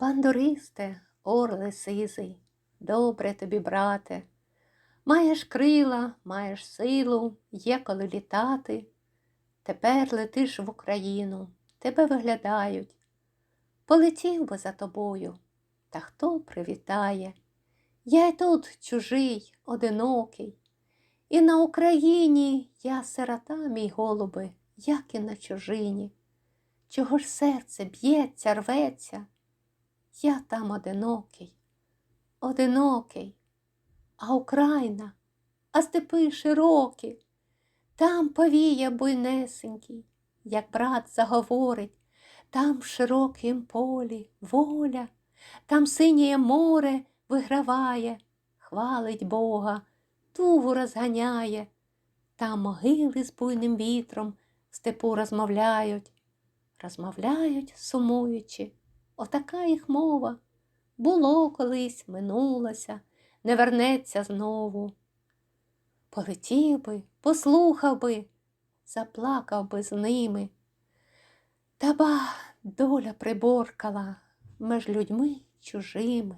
Бандуристе, орле сизий, добре тобі, брате. Маєш крила, маєш силу, є коли літати. Тепер летиш в Україну, тебе виглядають. Полетів би за тобою, та хто привітає? Я й тут чужий, одинокий, і на Україні я сирота, мій голуби, як і на чужині. Чого ж серце б'ється, рветься? Я там одинокий, одинокий, а Україна, а степи широкі, там повіє буйнесенький, як брат заговорить, там в широкім полі воля, там синє море виграває, хвалить Бога, тугу розганяє, там могили з буйним вітром степу розмовляють, розмовляють, сумуючи. Отака їх мова. Було колись, минулося, не вернеться знову. Полетів би, послухав би, заплакав би з ними. Та ба доля приборкала меж людьми чужими.